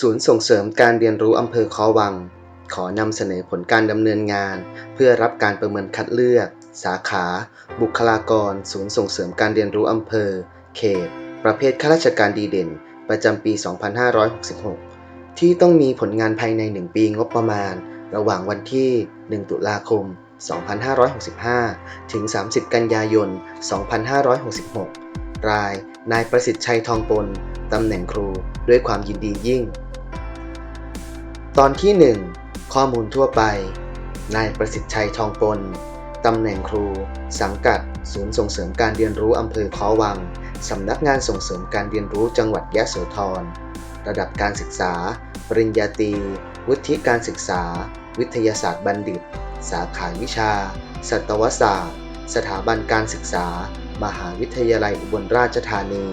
ศูนย์ส่งเสริมการเรียนรู้อำเภอคอวัง ขอนำเสนอผลการดำเนินงาน เพื่อรับการประเมินคัดเลือก สาขา บุคลากร ศูนย์ส่งเสริมการเรียนรู้อำเภอ เขต ประเภทข้าราชการดีเด่น ประจำปี 2566 ที่ต้องมีผลงานภายใน 1 ปีงบประมาณ ระหว่างวันที่ 1 ตุลาคม 2565 ถึง 30 กันยายน 2566 ราย นายประสิทธิ์ชัยทองปน ตำแหน่งครูด้วยความยินดียิ่ง ตอนที่ 1 ข้อมูลทั่วไป นายประสิทธิ์ชัยทองปนตำแหน่งครู สังกัด ศูนย์ส่งเสริมการเรียนรู้อำเภอคอวัง สำนักงานส่งเสริมการเรียนรู้จังหวัดยะโสธร ระดับการศึกษา ปริญญาตรี วุฒิการศึกษา วิทยาศาสตร์บัณฑิต สาขาวิชา สัตวศาสตร์ สถาบันการศึกษา มหาวิทยาลัยอุบลราชธานี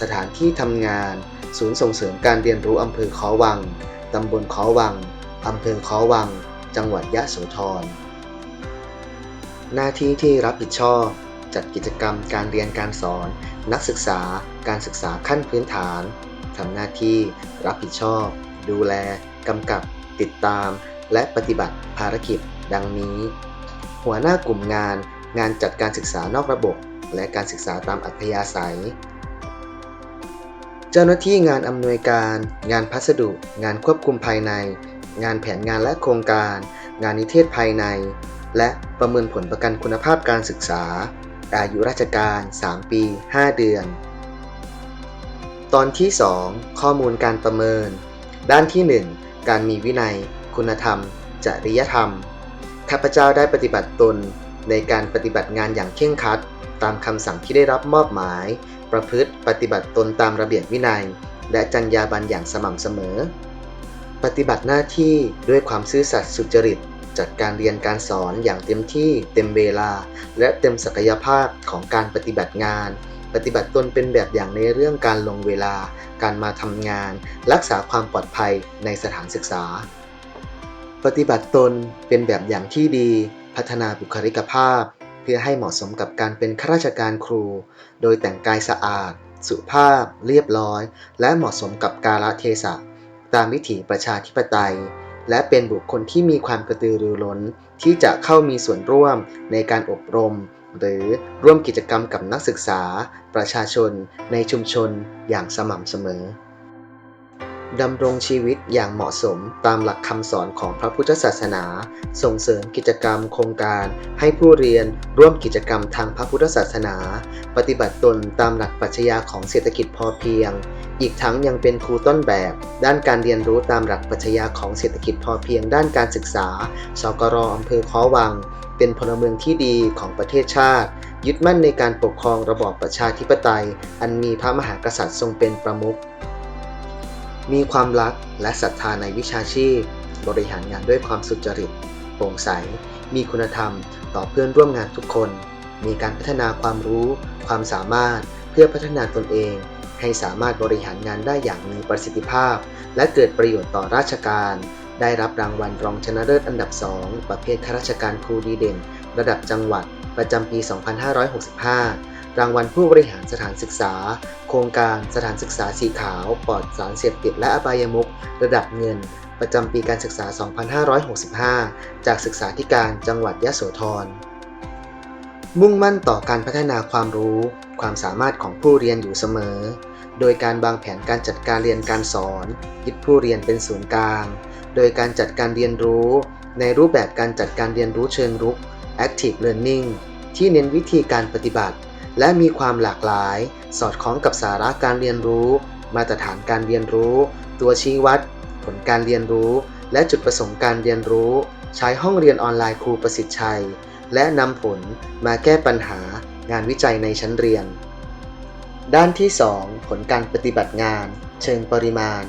สถานที่ทำงาน ศูนย์ส่งเสริมการเรียนรู้อำเภอค้อวัง ตำบลค้อวัง อำเภอค้อวัง จังหวัดยะโสธร หน้าที่ที่รับผิดชอบ จัดกิจกรรมการเรียนการสอน นักศึกษา การศึกษาขั้นพื้นฐาน ทำหน้าที่รับผิดชอบ ดูแล กำกับ ติดตาม และปฏิบัติภารกิจ ดังนี้ หัวหน้ากลุ่มงาน งานจัดการศึกษานอกระบบและการศึกษาตามอัธยาศัย เจ้าหน้าที่งานอำนวยการ งานพัสดุ งานควบคุมภายใน งานแผนงานและโครงการ งานนิเทศภายใน และประเมินผลประกันคุณภาพการศึกษา อายุราชการ 3 ปี 5 เดือน ตอนที่ 2 ข้อมูลการประเมิน ด้านที่ 1 การมีวินัย คุณธรรม จริยธรรม ข้าพเจ้าได้ปฏิบัติตนในการปฏิบัติงานอย่างเคร่งครัด ตามคำสั่งที่ได้รับมอบหมาย ประพฤติปฏิบัติตนตามระเบียบวินัย และจรรยาบรรณอย่างสม่ำเสมอ ปฏิบัติหน้าที่ด้วยความซื่อสัตย์สุจริต จัดการเรียนการสอนอย่างเต็มที่เต็มเวลา และเต็มศักยภาพของการปฏิบัติงาน ปฏิบัติตนเป็นแบบอย่างในเรื่องการลงเวลา การมาทำงาน รักษาความปลอดภัยในสถานศึกษา ปฏิบัติตนเป็นแบบอย่างที่ดี พัฒนาบุคลิกภาพ เพื่อให้เหมาะสมกับการเป็นข้าราชการครู โดยแต่งกายสะอาด สุภาพ เรียบร้อย และเหมาะสมกับกาลเทศะ ตามวิถีประชาธิปไตย และเป็นบุคคลที่มีความกระตือรือร้น ที่จะเข้ามีส่วนร่วมในการอบรม หรือร่วมกิจกรรมกับนักศึกษา ประชาชน ในชุมชน อย่างสม่ำเสมอ ดำรงชีวิตอย่างเหมาะสมตามหลักคำสอนของพระพุทธศาสนา ส่งเสริมกิจกรรมโครงการให้ผู้เรียนร่วมกิจกรรมทางพระพุทธศาสนา ปฏิบัติตนตามหลักปรัชญาของเศรษฐกิจพอเพียง อีกทั้งยังเป็นครูต้นแบบ ด้านการเรียนรู้ตามหลักปรัชญาของเศรษฐกิจพอเพียง ด้านการศึกษา สกรอำเภอค้อวัง เป็นพลเมืองที่ดีของประเทศชาติ ยึดมั่นในการปกครองระบอบประชาธิปไตย อันมีพระมหากษัตริย์ทรงเป็นประมุข มีความรักและศรัทธาในวิชาชีพ บริหารงานด้วยความสุจริต โปร่งใส มีคุณธรรม ต่อเพื่อนร่วมงานทุกคน มีการพัฒนาความรู้ ความสามารถเพื่อพัฒนาตนเอง ให้สามารถบริหารงานได้อย่างมีประสิทธิภาพ และเกิดประโยชน์ต่อราชการ ได้รับรางวัลรองชนะเลิศอันดับ 2 ประเภทข้าราชการครูดีเด่น ระดับจังหวัด ประจำปี 2565 รางวัลผู้บริหารสถานศึกษา โครงการสถานศึกษาสีขาวปลอดสารเสพติดและอบายมุขระดับเงิน ประจำปีการศึกษา 2565 จากศึกษาธิการจังหวัดยะโสธร มุ่งมั่นต่อการพัฒนาความรู้ ความสามารถของผู้เรียนอยู่เสมอ โดยการวางแผนการจัดการเรียนการสอน ยึดผู้เรียนเป็นศูนย์กลาง โดยการจัดการเรียนรู้ ในรูปแบบการจัดการเรียนรู้เชิงรุก Active Learning ที่เน้นวิธีการปฏิบัติ และมีความหลากหลาย สอดคล้องกับสาระการเรียนรู้ มาตรฐานการเรียนรู้ ตัวชี้วัด ผลการเรียนรู้ และจุดประสงค์การเรียนรู้ ใช้ห้องเรียนออนไลน์ครูประสิทธิ์ชัย และนำผลมาแก้ปัญหางานวิจัยในชั้นเรียน ด้านที่ 2 ผลการปฏิบัติงาน เชิงปริมาณ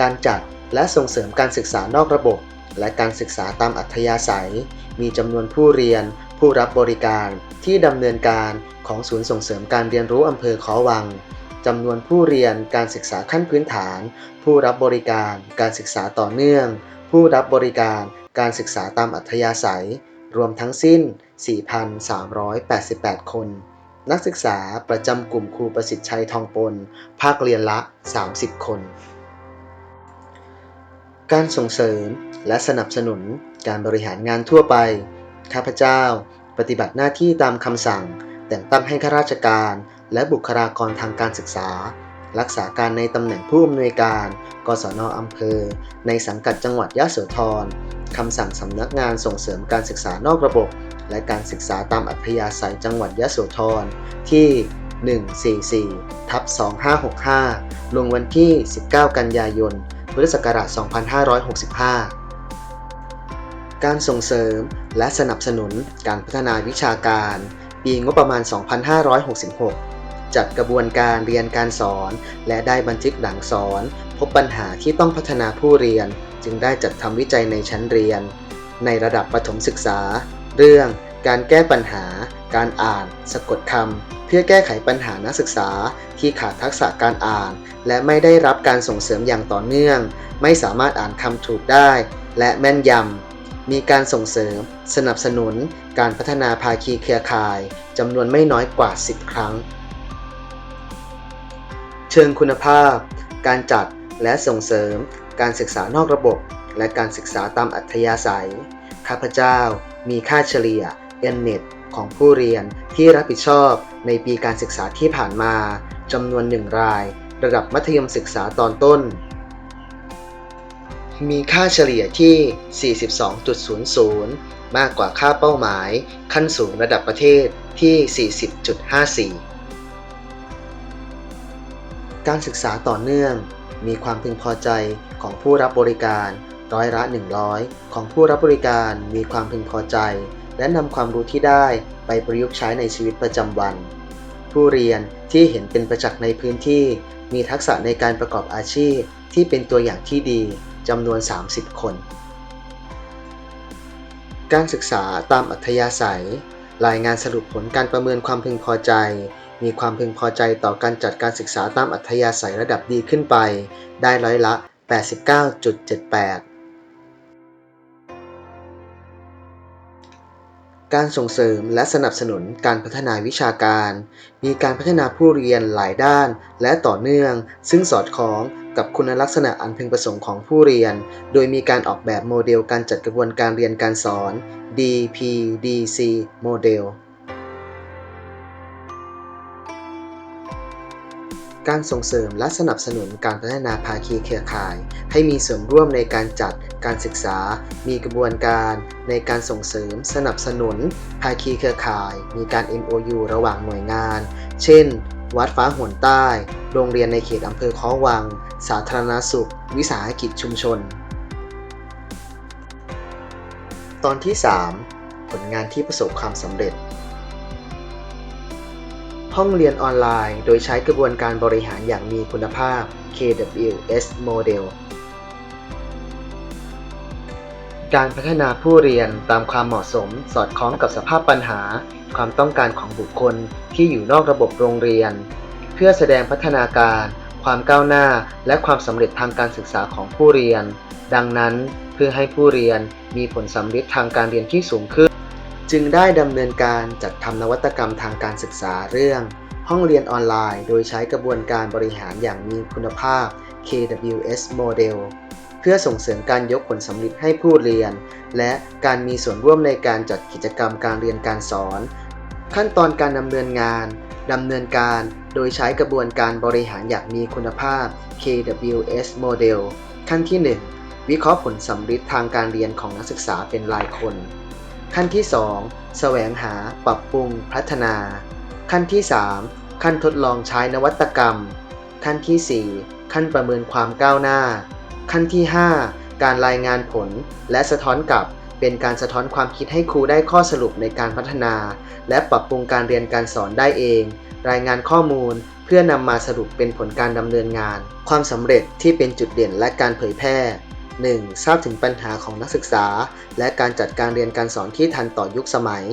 การจัดและส่งเสริมการศึกษานอกระบบ และการศึกษาตามอัธยาศัย มีจำนวนผู้เรียน ผู้รับบริการที่ดำเนินการของศูนย์ส่งเสริมการเรียนรู้อำเภอขอวังจำนวนผู้เรียนการศึกษาขั้นพื้นฐาน ผู้รับบริการการศึกษาต่อเนื่อง ผู้รับบริการการศึกษาตามอัธยาศัย รวมทั้งสิ้น 4,388 คน นักศึกษาประจำกลุ่มครูประสิทธิ์ชัยทองปน ภาคเรียนละ 30 คน การส่งเสริมและสนับสนุนการบริหารงานทั่วไป ข้าพเจ้า ปฏิบัติหน้าที่ตามคำสั่ง แต่งตั้งให้ข้าราชการ และบุคลากรทางการศึกษา รักษาการในตำแหน่งผู้อำนวยการ กศนอำเภอ ในสังกัดจังหวัดยะโสธรคำสั่งสำนักงานส่งเสริมการศึกษานอกระบบ และการศึกษาตามอัธยาศัยจังหวัดยะโสธรที่ 144ทับ2565 ลงวันที่ 19 กันยายน พุทธศักราช 2565 การส่งเสริม และสนับสนุนการพัฒนาวิชาการ ปีงบประมาณ 2566 จัดกระบวนการเรียนการสอน และได้บันทึกหลังสอน พบปัญหาที่ต้องพัฒนาผู้เรียน จึงได้จัดทำวิจัยในชั้นเรียน ในระดับประถมศึกษา เรื่องการแก้ปัญหา การอ่าน สะกดคำ เพื่อแก้ไขปัญหานักศึกษาที่ขาดทักษะการอ่าน และไม่ได้รับการส่งเสริมอย่างต่อเนื่อง ไม่สามารถอ่านคำถูกได้ และแม่นยำ มีการส่งเสริม สนับสนุน การพัฒนาภาคีเครือข่ายจำนวนไม่น้อยกว่า 10 ครั้ง เชิงคุณภาพ การจัดและส่งเสริม การศึกษานอกระบบ และการศึกษาตามอัธยาศัย ข้าพเจ้า มีค่าเฉลี่ย N-NET ของผู้เรียนที่รับผิดชอบในปีการศึกษาที่ผ่านมาจำนวนหนึ่งราย ระดับมัธยมศึกษาตอนต้น มีค่าเฉลี่ยที่ 42.00 มากกว่าค่าเป้าหมาย ขั้นสูงระดับประเทศที่ 40.54 การศึกษาต่อเนื่อง มีความพึงพอใจของผู้รับบริการร้อยละ 100 ของผู้รับบริการมีความพึงพอใจ และนำความรู้ที่ได้ไปประยุกต์ใช้ในชีวิตประจำวัน ผู้เรียนที่เห็นเป็นประจักษ์ในพื้นที่ มีทักษะในการประกอบอาชีพที่เป็นตัวอย่างที่ดี จำนวน 30 คน การศึกษาตามอัธยาศัย รายงานสรุปผลการประเมินความพึงพอใจ มีความพึงพอใจต่อการจัดการศึกษาตามอัธยาศัยระดับดีขึ้นไป ได้ร้อยละ 89.78 การส่งเสริมและสนับสนุนการพัฒนาวิชาการ มีการพัฒนาผู้เรียนหลายด้าน และต่อเนื่อง ซึ่งสอดคล้องกับคุณลักษณะอันพึงประสงค์ของผู้เรียน โดยมีการออกแบบโมเดลการจัดกระบวนการเรียนการสอน DPDC โมเดล การส่งเสริมและสนับสนุนการพัฒนาภาคีเครือข่าย ให้มีส่วนร่วมในการจัดการศึกษา มีกระบวนการในการส่งเสริม สนับสนุน ภาคีเครือข่าย มีการ MOU ระหว่างหน่วยงาน เช่น วัดฟ้าหวนใต้ โรงเรียนในเขตอำเภอค้อวัง สาธารณสุข วิสาหกิจชุมชน ตอนที่ 3 ผลงานที่ประสบความสำเร็จ ห้องเรียนออนไลน์ โดยใช้กระบวนการบริหารอย่างมีคุณภาพ KWS Model การพัฒนาผู้เรียนตามความเหมาะสม สอดคล้องกับสภาพปัญหา ความต้องการของบุคคลที่อยู่นอกระบบโรงเรียน เพื่อแสดงพัฒนาการ ความก้าวหน้า และความสำเร็จทางการศึกษาของผู้เรียน ดังนั้นเพื่อให้ผู้เรียนมีผลสำเร็จทางการเรียนที่สูงขึ้น จึงได้ดำเนินการจัดทำนวัตกรรมทางการศึกษาเรื่อง ห้องเรียนออนไลน์ โดยใช้กระบวนการบริหารอย่างมีคุณภาพ KWS Model เพื่อส่งเสริมการยกผลสำเร็จให้ผู้เรียน และการมีส่วนร่วมในการจัดกิจกรรมการเรียนการสอน ขั้นตอนการดำเนินงานดำเนินการโดยใช้กระบวนการบริหารอย่างมีคุณภาพ KWS Model ขั้นที่ 1 วิเคราะห์ผลสำเร็จทางการเรียนของนักศึกษาเป็นรายคน ขั้นที่ 2 แสวงหาปรับปรุงพัฒนา ขั้นที่ 3 ขั้นทดลองใช้นวัตกรรม ขั้นที่ 4 ขั้นประเมินความก้าวหน้า ขั้นที่ 5 การรายงานผลและสะท้อนกลับเป็นการสะท้อนความคิดให้ครูได้ข้อสรุปในการพัฒนา และปรับปรุงการเรียนการสอนได้เอง รายงานข้อมูลเพื่อนำมาสรุปเป็นผลการดำเนินงาน ความสำเร็จที่เป็นจุดเด่นและการเผยแพร่ 1. ทราบถึงปัญหาของนักศึกษา และการจัดการเรียนการสอนที่ทันต่อยุคสมัย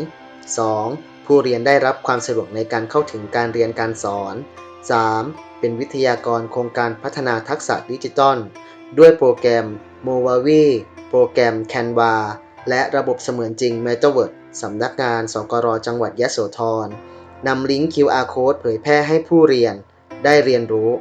2. ผู้เรียนได้รับความสะดวกในการเข้าถึงการเรียนการสอน 3. เป็นวิทยากรโครงการพัฒนาทักษะดิจิทัลด้วยโปรแกรม m o v a v i โปรแกรม Canva และระบบเสมือนจริง Metaverse สำนักงาน สกรจังหวัดยะโสธรนำลิงก์ QR Code เผยแพร่ให้ผู้เรียนได้เรียนรู้